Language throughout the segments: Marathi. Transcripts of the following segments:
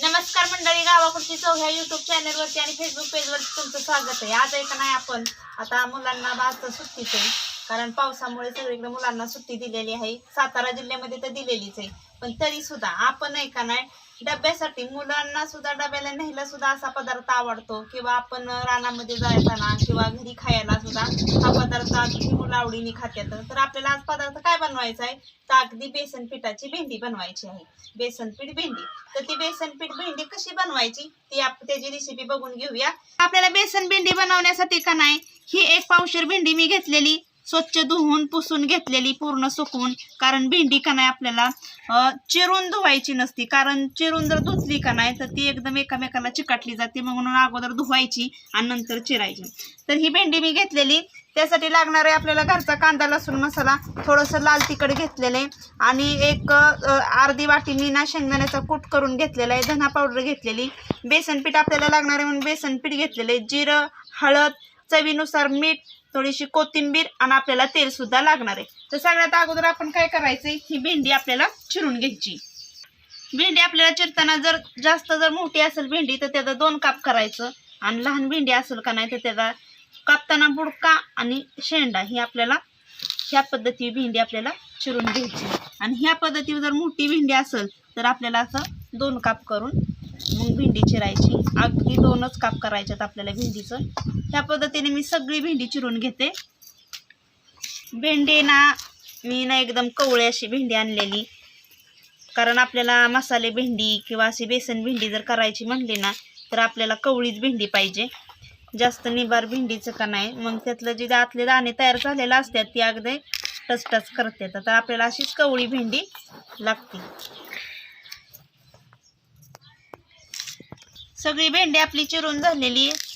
नमस्कार मंडळी गावाकडची चव ह्या युट्यूब चॅनलवरती आणि फेसबुक पेजवरती तुमचं स्वागत आहे. आज ऐका नाही आपण? आता मुलांना आज सुट्टीच आहे. कारण पावसामुळे सगळीकडे मुलांना सुट्टी दिलेली आहे. सातारा जिल्ह्यामध्ये तर दिलेलीच आहे. पण तरी सुद्धा आपण ऐका नाही डब्यासाठी मुलांना सुद्धा डब्याला न्यायला सुद्धा असा पदार्थ आवडतो. किंवा आपण रानामध्ये जायताना किंवा घरी खायला सुद्धा हा पदार्थ अगदी मुलं आवडीने खात्यात. तर आपल्याला आज पदार्थ काय बनवायचा आहे? तर अगदी बेसन पिठाची भेंडी बनवायची आहे. बेसन पीठ भेंडी. तर ती बेसन पीठ भेंडी कशी बनवायची? ती आप त्याची रेसिपी बघून घेऊया. आपल्याला बेसन भेंडी बनवण्यासाठी का नाही? ही एक पावशेर भेंडी मी घेतलेली. स्वच्छ धुवून पुसून घेतलेली पूर्ण सुकवून कारण भेंडी का नाही आपल्याला चिरून धुवायची नसती. कारण चिरून जर धुतली का नाही तर ती एकदम एकामेकाला चिकाटली जाते मग म्हणून अगोदर धुवायची आणि नंतर चिरायची. तर ही भेंडी मी घेतलेली. त्यासाठी लागणार आहे आपल्याला घरचा कांदा लसूण मसाला थोडंसं लाल तिखट घेतलेलं आहे. आणि एक अर्धी वाटी मी ना शेंगदाण्याचा कूट करून घेतलेला आहे. धना पावडर घेतलेली. बेसन पीठ आपल्याला लागणार आहे म्हणून बेसन पीठ घेतलेलं आहे. जिरं हळद चवीनुसार मीठ थोडीशी कोथिंबीर आणि आपल्याला तेल सुद्धा लागणार आहे. तर सगळ्यात अगोदर आपण काय करायचंय? ही भेंडी आपल्याला चिरून घ्यायची. भेंडी आपल्याला चिरताना जर जास्त जर मोठी असेल भेंडी तर त्याचा दोन काप करायचं. आणि लहान भेंडी असेल का नाही तर त्याचा कापताना बुडका आणि शेंडा ही आपल्याला ह्या पद्धती भेंडी आपल्याला चिरून घ्यायची. आणि ह्या पद्धतीवर जर मोठी भेंडी असेल तर आपल्याला असं दोन काप करून मग भेंडी चिरायची. अगदी दोनच काप करायच्यात आपल्याला भेंडीचं. ह्या पद्धतीने मी सगळी भेंडी चिरून घेते. भेंडी ना मी ना एकदम कवळी अशी भेंडी आणलेली. कारण आपल्याला मसाले भेंडी किंवा अशी बेसन भेंडी जर करायची म्हणली ना तर आपल्याला कवळीच भेंडी पाहिजे. जास्त निबार भेंडीचं का नाही मग त्यातलं जे आतले दाणे तयार झालेलं असतात ती अगदी टचटच करते तर आपल्याला अशीच कवळी भेंडी लागते. सगळी भेंडी आपली चिरून झालेली. आहे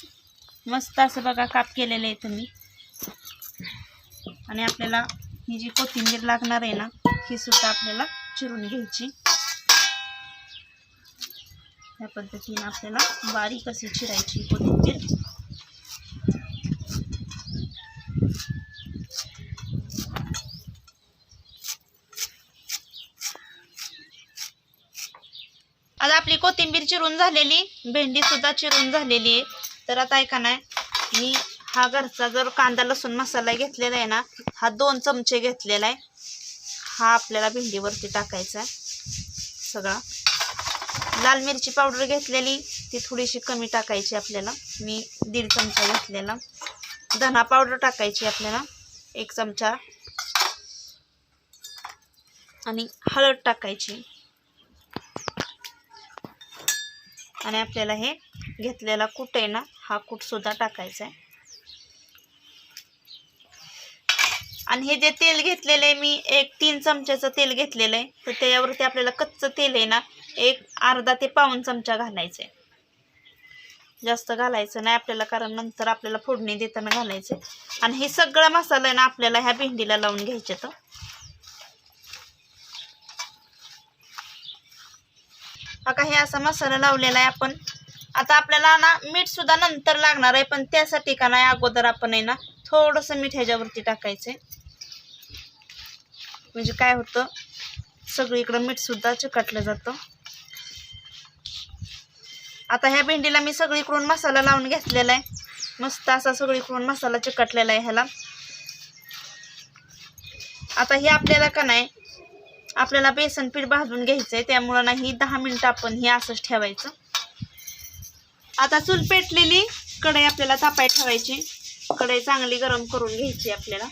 मस्त असं बघा काप केलेलं आहे तुम्ही. आणि आपल्याला ही जी कोथिंबीर लागणार आहे ना ही सुद्धा आपल्याला चिरून घ्यायची. या पद्धतीने आपल्याला बारीक अशी चिरायची कोथिंबीर. आता आपली कोथिंबीर चिरून झालेली भेंडी सुद्धा चिरून झालेली आहे. तर आता ऐका नाही मी हा घरचा जर कांदा लसूण मसाला घेतलेला आहे ना हा दोन चमचे घेतलेला आहे. हा आपल्याला भेंडीवरती टाकायचा आहे. सगळा. लाल मिरची पावडर घेतलेली ती थोडीशी कमी टाकायची आपल्याला. मी दीड चमचा घेतलेला. धना पावडर टाकायची आपल्याला एक चमचा. आणि हळद टाकायची. आणि आपल्याला हे घेतलेला कुठे आहे ना हा कूटसुद्धा टाकायचा आहे. आणि हे जे तेल घेतलेलं आहे मी एक तीन चमच्याचं तेल घेतलेलं आहे तर त्याच्यावरती आपल्याला कच्चं तेल आहे ना एक अर्धा ते पाऊन चमचा घालायचं आहे. जास्त घालायचं नाही आपल्याला कारण नंतर आपल्याला फोडणी देताना घालायचं आहे. आणि हे सगळं मसाला आहे ना आपल्याला ह्या भेंडीला लावून घ्यायचे तर. बघा हे असा मसाला लावलेला आहे आपण. आता आपल्याला ना मीठ सुद्धा नंतर लागणार आहे पण त्यासाठी का नाही अगोदर आपण आहे ना थोडंसं मीठ ह्याच्यावरती टाकायचं म्हणजे काय होतं सगळीकडं मीठ सुद्धा चिकटलं जातं. आता ह्या भेंडीला मी सगळीकडून मसाला लावून घेतलेला आहे. मस्त असा सगळीकडून मसाला चिकटलेला आहे ह्याला. आता हे आपल्याला का नाही आपल्याला बेसन पीठ भाजून घ्यायचंय त्यामुळं नाही दहा मिनटं आपण हे असंच ठेवायचं. आता चूल पेटलेली कढई आपल्याला तापाय ठेवायची. कढई चांगली गरम करून घ्यायची आपल्याला.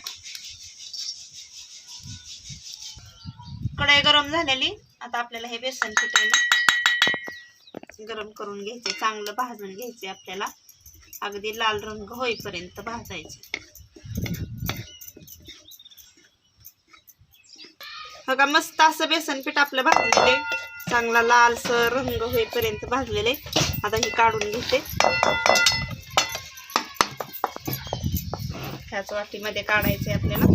कढई गरम झालेली आता आपल्याला हे बेसन पीठ आहे गरम करून घ्यायचे चांगलं भाजून घ्यायचे आपल्याला. अगदी लाल रंग होईपर्यंत भाजायचे. बघा मस्त असं बेसन पीठ आपलं भाजलेले चांगला लालसर रंग होईपर्यंत भाजलेले. आता हे काढून घेते. ह्याच वाटीमध्ये काढायचे आपल्याला.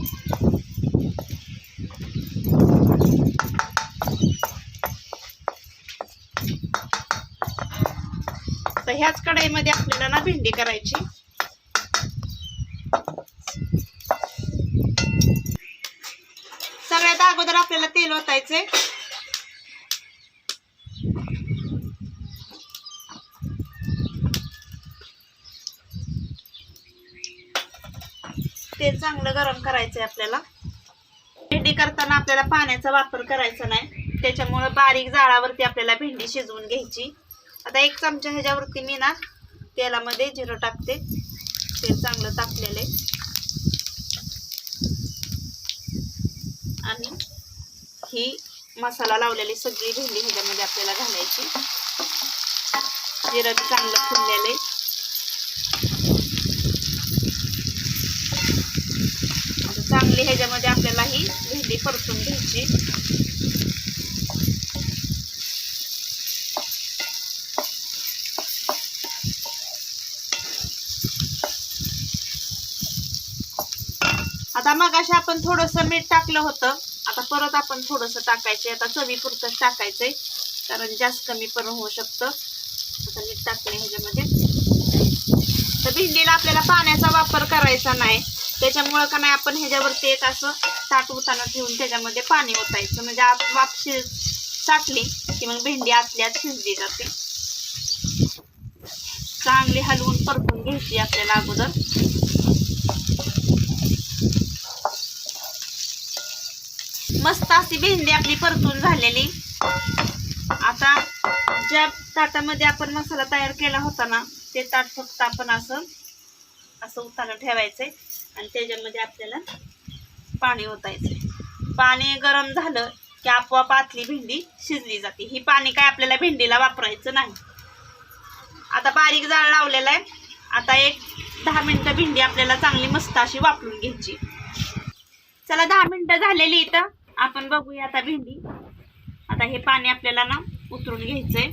तर ह्याच कढईमध्ये आपल्याला ना भेंडी करायची. सगळ्यात अगोदर आपल्याला तेल ओतायचे तेल चांगलं गरम करायचंय आपल्याला. भेंडी करताना आपल्याला पाण्याचा वापर करायचा नाही. त्याच्यामुळं बारीक जाळावरती आपल्याला भेंडी शिजवून घ्यायची. आता एक चमचा ह्याच्यावरती मी ना तेलामध्ये जिरं टाकते. तेल चांगलं तापलेलं. आहे आणि ही मसाला लावलेली सगळी भेंडी ह्याच्यामध्ये आपल्याला घालायची. जिरं चांगलं फुललेलं. आहे आता ह्याच्यामध्ये आपल्याला ही भेंडी परतून घ्यायची. आता मगाशी आपण थोडस मीठ टाकलं होतं. आता परत आपण थोडस टाकायचंय. आता चवीपुरतंच टाकायचंय. कारण जास्त कमी पण होऊ शकतं. आता मीठ टाकले ह्याच्यामध्ये. तर भेंडीला आपल्याला पाण्याचा वापर करायचा नाही. त्याच्यामुळं का नाही आपण ह्याच्यावरती एक असं ताट उताना ठेवून त्याच्यामध्ये पाणी ओतायचं. म्हणजे आप साठली की मग भेंडी आतल्यात शिजली जाते. चांगली हलवून परतून घ्यायची आपल्याला अगोदर. मस्त अशी भेंडी आपली परतून झालेली. आता ज्या ताटामध्ये आपण मसाला तयार केला होता ना ते ताट फक्त आपण असं असं उताना ठेवायचंय. आणि त्याच्यामध्ये आपल्याला पाणी ओतायचं पाणी गरम झालं की आपोआप आतली भेंडी शिजली जाते. ही पाणी काय आपल्याला भेंडीला वापरायचं नाही. आता बारीक जाळ लावलेला आहे. आता एक दहा मिनटं भेंडी आपल्याला चांगली मस्त अशी वापरून घ्यायची. चला दहा मिनिटं झालेली इथं. आपण बघूया आता भेंडी. आता हे पाणी आपल्याला ना उतरून घ्यायचंय.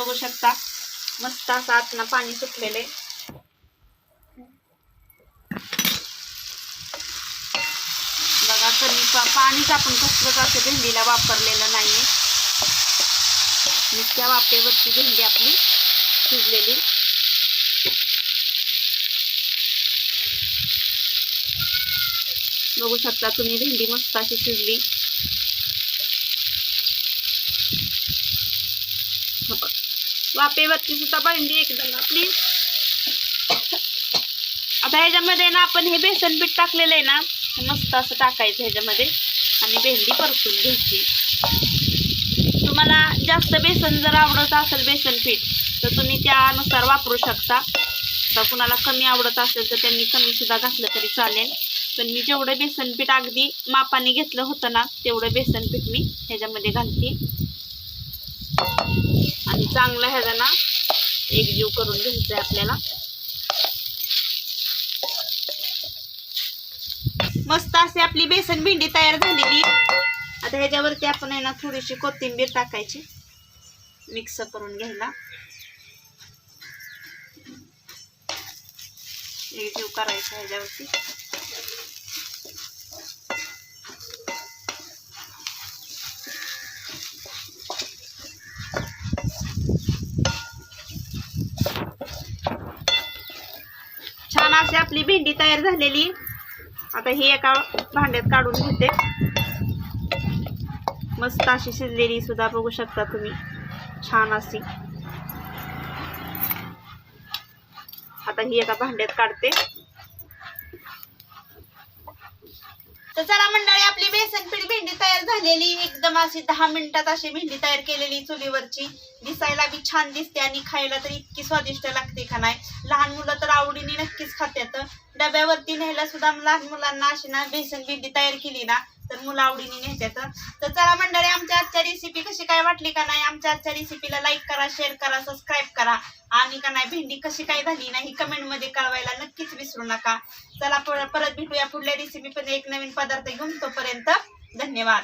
बघू शकता. मस्त असं आतना पाणी सुटलेलं. आहे बघा कमी पाणीच आपण कसलंच असं भेंडीला वापरलेलं नाहीये. नुसत्या वाफेवरची भेंडी आपली शिजलेली. बघू शकता तुम्ही भेंडी मस्त अशी शिजली हो बघ. वापेवरती सुद्धा भेंडी एकदम आपली. आता ह्याच्यामध्ये ना आपण हे बेसन पीठ टाकलेलं आहे ना मस्त असं टाकायचं ह्याच्यामध्ये आणि भेंडी परतून घ्यायची. तुम्हाला जास्त बेसन जर आवडत असेल बेसन पीठ तर तुम्ही त्यानुसार वापरू शकता. तर कुणाला कमी आवडत असेल तर त्यांनी कमी सुद्धा घातलं तरी चालेल. पण मी जेवढं बेसन पीठ अगदी मापाने घेतलं होतं ना तेवढं बेसन पीठ मी ह्याच्यामध्ये घालते. आणि चांगलं ह्याचा ना एकजीव करून घ्यायचं आहे आपल्याला. मस्त अशी आपली बेसन भेंडी तयार झालेली. आता ह्याच्यावरती आपण आहे ना थोडीशी कोथिंबीर टाकायची. मिक्स करून घ्यायला. एकजीव करायचा ह्याच्यावरती छान अशी आपली भेंडी तयार झालेली. आता ही एका भांड्यात काढून घेते. मस्त अशी शिजलेली सुद्धा बघू शकता तुम्ही. छान अशी. आता ही एका भांड्यात काढते. तर चला मंडळी आपली बेसन पीठ भेंडी तयार झालेली. एकदम अशी दहा मिनिटात अशी भेंडी तयार केलेली चुलीवरची. दिसायला बी छान दिसते आणि खायला तर इतकी स्वादिष्ट लागते का नाही? लहान मुलं तर आवडीने नक्कीच खात्यात. डब्यावरती न्यायला सुद्धा लहान मुलांना अशी ना बेसन भेंडी तयार केली ना तर मुलं आवडीने न्यायच्यात. तर चला मंडळी आमच्या आजच्या रेसिपी कशी काय वाटली का नाही आमच्या आजच्या रेसिपीला लाईक करा शेअर करा सबस्क्राईब करा. आणि का नाही भेंडी कशी काय झाली नाही कमेंटमध्ये कळवायला नक्कीच विसरू नका. चला परत भेटूया पुढल्या रेसिपी पण एक नवीन पदार्थ घेऊन तोपर्यंत धन्यवाद.